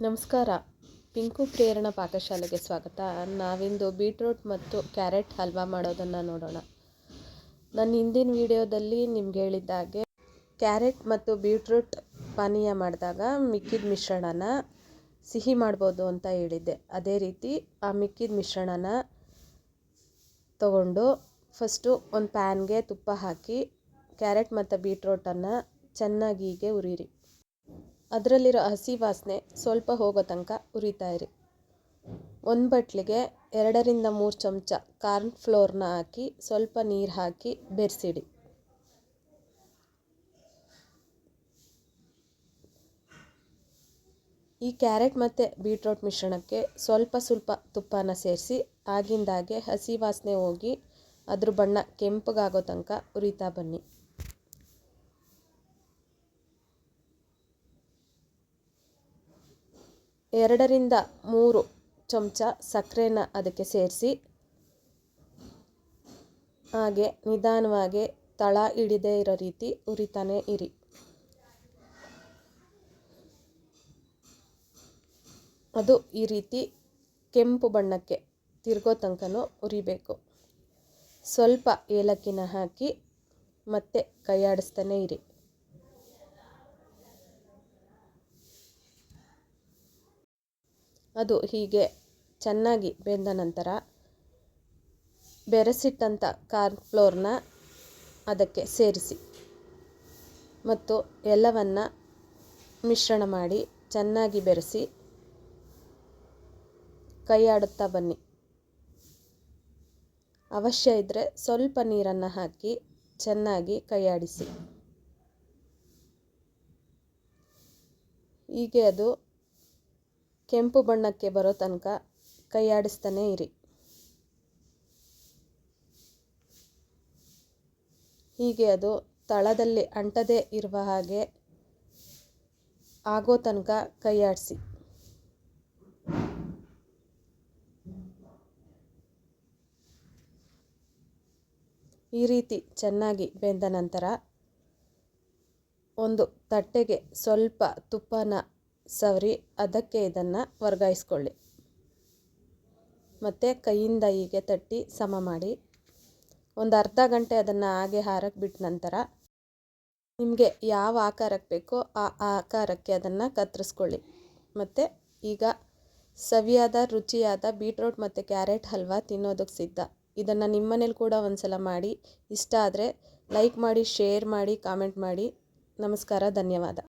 ನಮಸ್ಕಾರ. ಪಿಂಕು ಪ್ರೇರಣ ಪಾಕಶಾಲೆಗೆ ಸ್ವಾಗತ. ನಾವಿಂದು ಬೀಟ್ರೂಟ್ ಮತ್ತು ಕ್ಯಾರೆಟ್ ಹಲ್ವಾ ಮಾಡೋದನ್ನು ನೋಡೋಣ. ನನ್ನ ಹಿಂದಿನ ವಿಡಿಯೋದಲ್ಲಿ ನಿಮ್ಗೆ ಹೇಳಿದ್ದಾಗೆ ಕ್ಯಾರೆಟ್ ಮತ್ತು ಬೀಟ್ರೂಟ್ ಪಾನೀಯ ಮಾಡಿದಾಗ ಮಿಕ್ಕಿದ ಮಿಶ್ರಣನ ಸಿಹಿ ಮಾಡ್ಬೋದು ಅಂತ ಹೇಳಿದ್ದೆ. ಅದೇ ರೀತಿ ಆ ಮಿಕ್ಕಿದ ಮಿಶ್ರಣನ ತಗೊಂಡು ಫಸ್ಟು ಒಂದು ಪ್ಯಾನ್ಗೆ ತುಪ್ಪ ಹಾಕಿ ಕ್ಯಾರೆಟ್ ಮತ್ತು ಬೀಟ್ರೂಟನ್ನು ಚೆನ್ನಾಗಿ ಹೀಗೆ ಉರಿಯಿರಿ ಅದರಲ್ಲಿರೋ ಹಸಿ ವಾಸನೆ ಸ್ವಲ್ಪ ಹೋಗೋ ತನಕ ಉರಿತಾ ಇರಿ. ಒಂದು ಬಟ್ಲಿಗೆ ಎರಡರಿಂದ ಮೂರು ಚಮಚ ಕಾರ್ನ್ ಫ್ಲೋರ್ನ ಹಾಕಿ ಸ್ವಲ್ಪ ನೀರು ಹಾಕಿ ಬೆರೆಸಿಡಿ. ಈ ಕ್ಯಾರೆಟ್ ಮತ್ತು ಬೀಟ್ರೋಟ್ ಮಿಶ್ರಣಕ್ಕೆ ಸ್ವಲ್ಪ ಸ್ವಲ್ಪ ತುಪ್ಪನ ಸೇರಿಸಿ ಆಗಿಂದಾಗೆ ಹಸಿ ವಾಸನೆ ಹೋಗಿ ಅದ್ರ ಬಣ್ಣ ಕೆಂಪಗಾಗೋ ತನಕ ಉರಿತಾ ಬನ್ನಿ. ಎರಡರಿಂದ ಮೂರು ಚಮಚ ಸಕ್ಕರೆನ ಅದಕ್ಕೆ ಸೇರಿಸಿ, ಹಾಗೆ ನಿಧಾನವಾಗಿ ತಳ ಹಿಡಿದೇ ಇರೋ ರೀತಿ ಉರಿತಾನೆ ಇರಿ. ಅದು ಈ ರೀತಿ ಕೆಂಪು ಬಣ್ಣಕ್ಕೆ ತಿರ್ಗೋ ತನಕನೂ ಉರಿಬೇಕು. ಸ್ವಲ್ಪ ಏಲಕ್ಕಿನ ಹಾಕಿ ಮತ್ತೆ ಕೈಯಾಡಿಸ್ತಾನೆ ಇರಿ. ಅದು ಹೀಗೆ ಚೆನ್ನಾಗಿ ಬೆಂದ ನಂತರ ಬೆರೆಸಿಟ್ಟಂಥ ಕಾರ್ನ್ ಫ್ಲೋರ್ನ ಅದಕ್ಕೆ ಸೇರಿಸಿ ಮತ್ತು ಎಲ್ಲವನ್ನು ಮಿಶ್ರಣ ಮಾಡಿ ಚೆನ್ನಾಗಿ ಬೆರೆಸಿ ಕೈಯಾಡುತ್ತಾ ಬನ್ನಿ. ಅವಶ್ಯ ಇದ್ದರೆ ಸ್ವಲ್ಪ ನೀರನ್ನು ಹಾಕಿ ಚೆನ್ನಾಗಿ ಕೈಯಾಡಿಸಿ. ಹೀಗೆ ಅದು ಕೆಂಪು ಬಣ್ಣಕ್ಕೆ ಬರೋ ತನಕ ಕೈಯಾಡಿಸ್ತಾನೆ ಇರಿ. ಹೀಗೆ ಅದು ತಳದಲ್ಲಿ ಅಂಟದೇ ಇರುವ ಹಾಗೆ ಆಗೋ ತನಕ ಕೈಯಾಡಿಸಿ. ಈ ರೀತಿ ಚೆನ್ನಾಗಿ ಬೆಂದ ನಂತರ ಒಂದು ತಟ್ಟೆಗೆ ಸ್ವಲ್ಪ ತುಪ್ಪನ ಸವರಿ, ಅದಕ್ಕೆ ಇದನ್ನು ವರ್ಗಾಯಿಸ್ಕೊಳ್ಳಿ. ಮತ್ತು ಕೈಯಿಂದ ಹೀಗೆ ತಟ್ಟಿ ಸಮ ಮಾಡಿ. ಒಂದು ಅರ್ಧ ಗಂಟೆ ಅದನ್ನು ಹಾಗೆ ಹಾರಕ್ಕೆ ಬಿಟ್ಟ ನಂತರ ನಿಮಗೆ ಯಾವ ಆಕಾರಕ್ಕೆ ಬೇಕೋ ಆ ಆಕಾರಕ್ಕೆ ಅದನ್ನು ಕತ್ತರಿಸ್ಕೊಳ್ಳಿ. ಮತ್ತು ಈಗ ಸವಿಯಾದ, ರುಚಿಯಾದ ಬೀಟ್ರೋಟ್ ಮತ್ತು ಕ್ಯಾರೆಟ್ ಹಲ್ವಾ ತಿನ್ನೋದಕ್ಕೆ ಸಿದ್ಧ. ಇದನ್ನು ನಿಮ್ಮನೇಲಿ ಕೂಡ ಒಂದು ಸಲ ಮಾಡಿ. ಇಷ್ಟ ಆದರೆ ಲೈಕ್ ಮಾಡಿ, ಶೇರ್ ಮಾಡಿ, ಕಾಮೆಂಟ್ ಮಾಡಿ. ನಮಸ್ಕಾರ, ಧನ್ಯವಾದ.